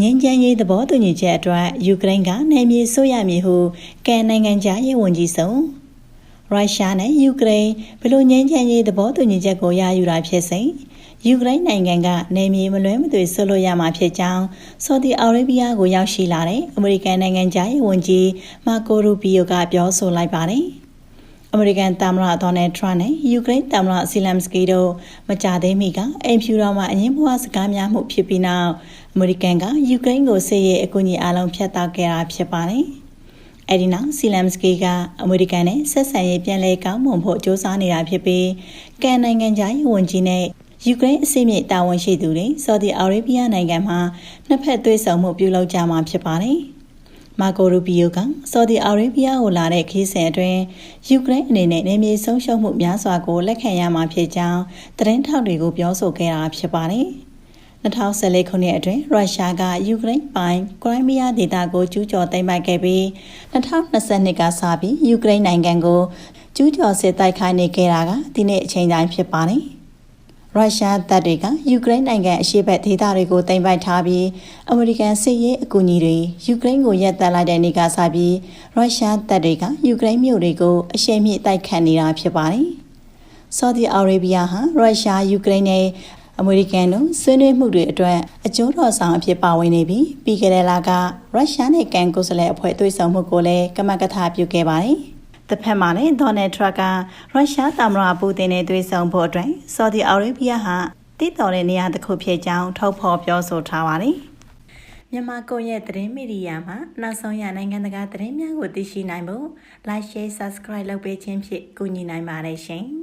ငင်းချမ်းရေးသဘောတူညီချက်အတွက်ယူကရိန်းကနေမြေဆိုရမည်ဟုကန်နိုင်ငံခြားရေးဝန်ကြီးဆောင်ရုရှားနဲ့ယူကရိန်းဘလို့ငင်းချမ်းရေးသဘောတူညီချက်ကိုရယူတာဖြစ်စဉ်ယူကရိန်းနိုင်ငံကနေမြေမလွဲမသွေဆွလို့ရမှာဖြစ်ကြောင်းဆော်ဒီအာရေဗျကိုရောက်ရှိလာတဲ့အမေရိကန်နိုင်ငံသားရေးဝန်ကြီးမာကိုရူဘီယိုကပြောဆိုလိုက်ပါတယ်။ အမေရိကန်သမ္မတဒေါ်နယ်ထရန့်နဲ့ယူကရိန်းသမ္မတဇီလမ်စကီတို့မကြသေးမီကအိမ်ဖြူတော်မှာအငင်းပွားစကားများမှုဖြစ်ပြီးနောက်အမေရိကန်ကယူကရိန်းကိုစစ်ရေးအကူအညီအလုံးဖျက်တောက်ခဲ့တာဖြစ်ပါတယ်။အဲဒီနောက်စီလမ်စကီကအမေရိကန်နဲ့ဆက်ဆံရေးပြန်လည်ကောင်းမွန်ဖို့စ조사နေတာဖြစ်ပြီးကန်နိုင်ငံသားရေးဝန်ကြီးနဲ့ယူကရိန်းအစိမ့်မြစ်တာဝန်ရှိသူတွေဆော်ဒီအာရေဗျနိုင်ငံမှာနှစ်ဖက်သွေးဆောင်မှုပြုလုပ်ကြမှာဖြစ်ပါတယ်။ မာကိုရူဘီယိုကဆော်ဒီအာရေဗျကိုလာတဲ့ခီးစဉ်အတွင်းယူကရိန်းအနေနဲ့နေမြေဆုံးရှုံးမှုများစွာကိုလက်ခံရမှာဖြစ်ကြောင်းသတင်းထောက်တွေကိုပြောဆိုခဲ့တာဖြစ်ပါတယ်။2014ခုနှစ်အတွင်းရုရှားကယူကရိန်းပိုင်ခရိုင်းမီးယားဒေသကိုကျူးကျော်သိမ်းပိုက်ခဲ့ပြီး2022ကစပြီးယူကရိန်းနိုင်ငံကိုကျူးကျော်စစ်တိုက်ခိုက်နေခဲ့တာကဒီနေ့အချိန်တိုင်းဖြစ်ပါတယ်။ ရုရှားတပ်တွေကယူကရိန်းနိုင်ငံအရှေ့ဘက်ဒေသတွေကိုသိမ်းပိုက်ထားပြီးအမေရိကန်စစ်ရေးအကူအညီတွေယူကရိန်းကိုရပ်တန့်လိုက်တဲ့နေ့ကစပြီးရုရှားတပ်တွေကယူကရိန်းမြို့တွေကိုအရှိန်မြင့်တိုက်ခတ်နေတာဖြစ်ပါတယ်။ဆော်ဒီအာရေဗျဟာရုရှားယူကရိန်းနဲ့အမေရိကန်တို့ဆွေးနွေးမှုတွေအတွက်အကျိုးတော်ဆောင်အဖြစ်ပါဝင်နေပြီးပြီးခဲ့တဲ့လကရုရှားနဲ့ကန်ကိုယ်စားလှယ်အဖွဲ့တွေ့ဆုံမှုကိုလည်းကမကထပြုခဲ့ပါတယ်။ တစ်ဖက်မှာလည်းဒေါ်နယ်ထရက်ကရုရှားသမ္မတပူတင်နဲ့တွေ့ဆုံဖို့အတွက်ဆော်ဒီအာရေဗျဟာတည်တော်တဲ့နေရာတစ်ခုဖြစ်ကြောင်းထုတ်ဖော်ပြောဆိုထားပါတယ်။မြန်မာကွန်ရက်သတင်းမီဒီယာမှာနောက်ဆုံးရနိုင်ငံတကာသတင်းများကိုသိရှိနိုင်ဖို့ Like Share Subscribe လုပ်ပေးခြင်းဖြင့်ကူညီနိုင်ပါတယ်ရှင်။